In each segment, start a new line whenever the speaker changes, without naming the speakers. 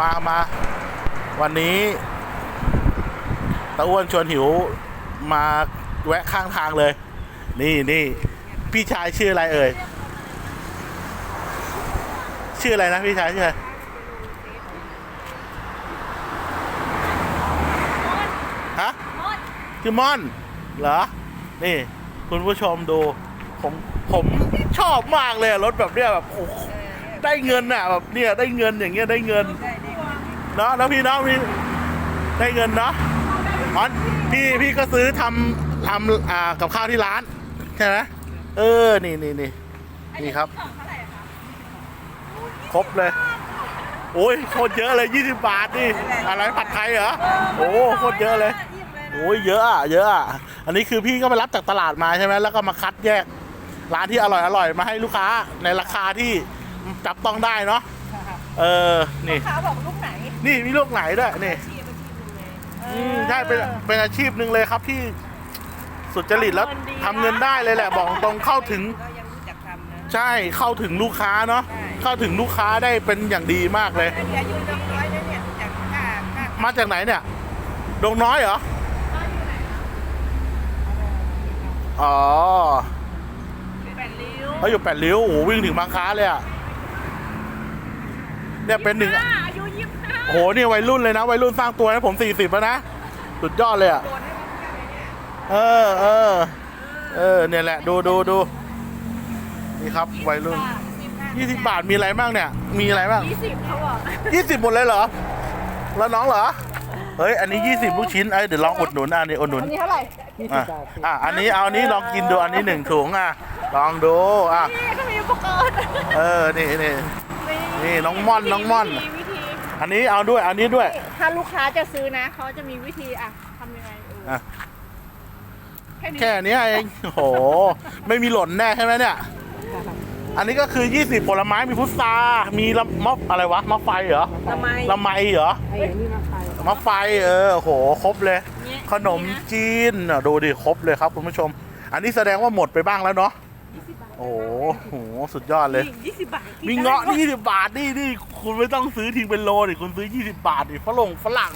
มามา วันนี้ตะอ้วนชวนหิวมาแวะข้างทางเลย นี่นี่พี่ชายชื่ออะไรเอ่ย ชื่ออะไรนะพี่ชายชื่ออะไรฮะชื่อมอน เหรอ นี่ คุณผู้ชมดู ผมผมชอบมากเลยรถแบบเนี้ยแบบโอ้ได้เงินอะแบบเนี่ยได้เงินอย่างเงี้ยได้เงิน นาะแล้วพี่เนาะพี่ได้เงินเนาะอ๋อพี่พี่ก็ซื้อทำทำอ่ากับข้าวที่ร้านใช่ไหมเออนี่นี่นี่นี่ครับ ครบเลย โอ้ยโคตรเยอะเลยยี่สิบบาทนี่อะไรผัดไทยเหรอโอ้โคตรเยอะเลยโอ้ยเยอะอะเยอะอะอันนี้คือพี่ก็ไปรับจากตลาดมาใช่ไหมแล้วก็มาคัดแยกร้านที่อร่อยอร่อยมาให้ลูกค้าในราคาที่จับต้องได้เนาะเออนี่
ขาบอกลูก น
นี่มีลูกไหนด้วยนี่
ชีพอาชีพดูเลย
อืมใช่เป็นเป็นอาชีพหนึ่งเลยครับที่สุจริตแล้วทำเงินได้เลยแหละบอกตรงเข้าถึง
ก็ยังรู้จักทำนะ
ใช่เข้าถึงลูกค้าเนาะ
ใช่
เข้าถึงลูกค้าได้เป็นอย่างดีมากเลย
อันนี้อายุน้อยนะเนี่ยจากค่าค่า
มาจากไหนเนี่ย ดงน้อยเหรอ อ๋อ
แปดริ้ว
เขาอยู่แปดริ้วโอ้โหวิ่งถึงบางค้าเลยอะเนี่ยเป็นหนึ่ง
ห้าอา ยุยี่สิบห้า
โอ้โหนี่วัยรุ่นเลยนะ วัยรุ่นสร้างตัวนะผมสี่สิบแล้วนะ สุดยอดเลยอะ
โดนให้มันกันเลยเนี่ย
เออเออเออเนี่ยแหละ ดูดูดูนี่ครับ วัยรุ่นยี่สิบบาทมีอะไรบ้างเนี่ย มีอะไรบ้าง
ยี่สิบเขาบอก
ยี่สิบหมดเลยเหรอ แล้วน้องเหรอ เฮ้ย อันนี้ยี่สิบลูกชิ้นเอ้ยเดี๋ยวลองอุดหนุนอันนี้อุดหนุน
อันนี้เท่าไหร่
อะอะอันนี้เอาอันนี้ลองกินดูอันนี้หนึ่งถุงอะ ลองดูอะ
นี่เขามีอุปกรณ์
เออนี่นี่นี่น้องม่อนน้องม่อน
วิธีวิธี
อันนี้เอาด้วย อันนี้ด้วย
ถ้าลูกค้าจะซื้อนะ เขาจะมีวิธีอะทำยังไงเออ
อะ
แค่นี้
แค่เนี้ยเองโอ้โห ไม่มีหล่นแน่ใช่ไหมเนี่ย อันนี้ก็คือ 20 ผลไม้มีพุทรามีละมะอะไรวะมะไฟเหรอ
ทำไม
ละไมเหรอ
ไอ้นี่มาใคร
มะไฟเออโหครบเลย
เนี่ย
ขนมจีนอะดูดิครบเลยครับคุณผู้ชม อันนี้แสดงว่าหมดไปบ้างแล้วเนาะ โอ้โหสุดยอดเลย
ยี่สิบบาท
มีเงาะนี่20บาทนี่นี่คุณไม่ต้องซื้อทิ้งเป็นโลดิคุณซื้อ20บาทดิฝรั่งฝรั่ง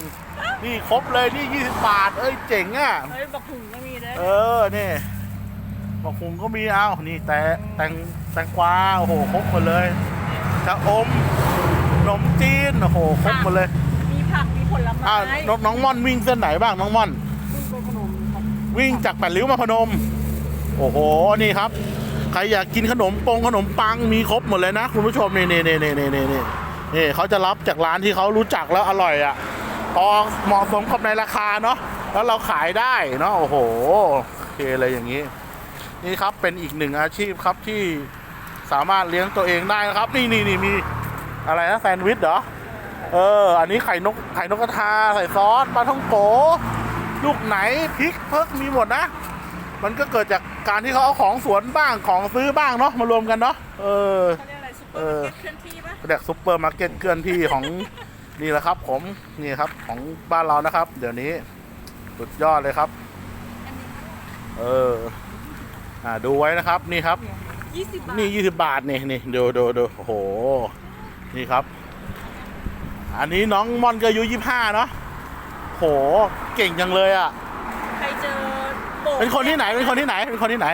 นี่ครบเลยนี่20บาท เอ้ยเจ๋งอะ
เฮ้ยบักหุ่งก็มีเลย
เออนี่บอกคุงก็มีเอานี่แต่แตงแตงกวาโอ้โหครบหมดเลยชะอมขนมจีนโอ้โหครบหมดเลย
มีผักมีผลไม้
อ้าวน้องน้องม่อนวิ่งเส้นไหนบ้างน้องม่อนวิ่งจากแปดริ้วมาพนม โอ้โหนี่ครับ ใครอยากกินขนมปงขนมปังมีครบหมดเลยนะ คุณผู้ชมนี่นี่นี่นี่นี่นี่นี่เขาจะรับจากร้านที่เขารู้จักแล้วอร่อยอะพอเหมาะสมกับในราคาเนาะแล้วเราขายได้เนาะโอ้โหโอเคเลยอย่างนี้ นี่ครับเป็นอีกหนึ่งอาชีพครับที่สามารถเลี้ยงตัวเองได้นะครับ นี่นี่นี่มีอะไรนะแซนด์วิชเหรอเออ อันนี้ไข่นกไข่นกกระทาใส่ซอสปลาท่องโกลูกไหนพริกเพิกมีหมดนะ มันก็เกิดจากการที่เขาเอาของสวนบ้างของซื้อบ้างเนาะมารวมกันเนาะเออ
เขาเรียกอะไรซุปเปอร์มาร์เก็ตเคลื่อนที่ปะ
เด็กซุปเปอร์มาร์เก็ตเคลื่อนที่ของ นี่แหละครับ ผมนี่ครับของบ้านเรานะครับ เดี๋ยวนี้สุดยอดเลยครับเออ อ่าดูไว้นะครับ นี่ครับ
ยี่สิบบาท
นี่ยี่สิบบาทนี่นี่ดูดูดูโอ้โห นี่ครับ อันนี้น้องม่อนก็อายุยี่ห้าเนาะโหเก่งจังเลยอะ
ใครเจอโบก
เป็นคนที่ไหนเป็นคนที่ไหนเป็นคนที่ไหน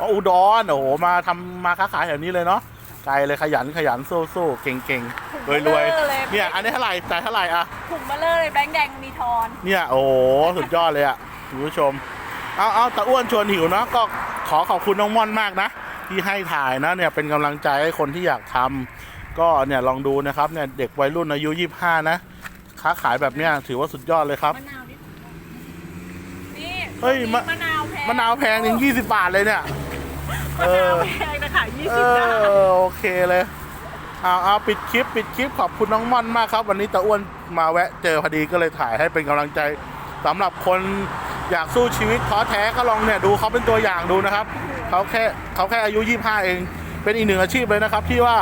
อ๋ออุดรโอ้โหมาทำมาค้าขายแถวนี้เลยเนาะไกลเลยขยันขยันสู้สู้เก่งเก่งรวยรวยๆเนี่ยอันนี้เท่าไหร่แต่เท่าไหร่อะ
ถุงเบลเลอร์เลยแบงค์แดงมีทอน
เนี่ยโอ้โหสุดยอดเลยอะคุณผู้ชมเอาเอาตะอ้วนชวนหิวเนาะก็ขอขอบคุณน้องม่อนมากนะที่ให้ถ่ายนะเนี่ยเป็นกำลังใจให้คนที่อยากทำก็เนี่ยลองดูนะครับเนี่ยเด็กวัยรุ่นอายุยี่ห้านะค้าขายแบบเนี้ยถือว่าสุดยอดเลยครับ
มะนาวดินี่
เฮ้ยมะ
มะนาวแพง
มะนาวแพงถึงยี่สิบบาทเลยเนี่ย
มะนาวแพงแต่ขายยี่
เอ
สิบนะ
อโอเคเลยเอาเอาปิดคลิป ปิดคลิปขอบคุณน้องม่อนมากครับ วันนี้ตะอ้วนมาแวะเจอพอดีก็เลยถ่ายให้เป็นกำลังใจสำหรับคนอยากสู้ชีวิตท้อแท้ก็ลองเนี่ยดูเขาเป็นตัวอย่างดูนะครับเขาแค่เขาแค่อายุ 25 เอง เป็นอีกหนึ่งอาชีพเลยนะครับ ที่ว่า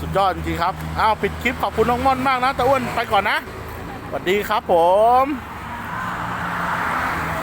สุดยอดจริงๆครับอ้าวปิดคลิปขอบคุณน้องม่อนมากนะตะอ้วนไปก่อนนะสวัสดีครับผม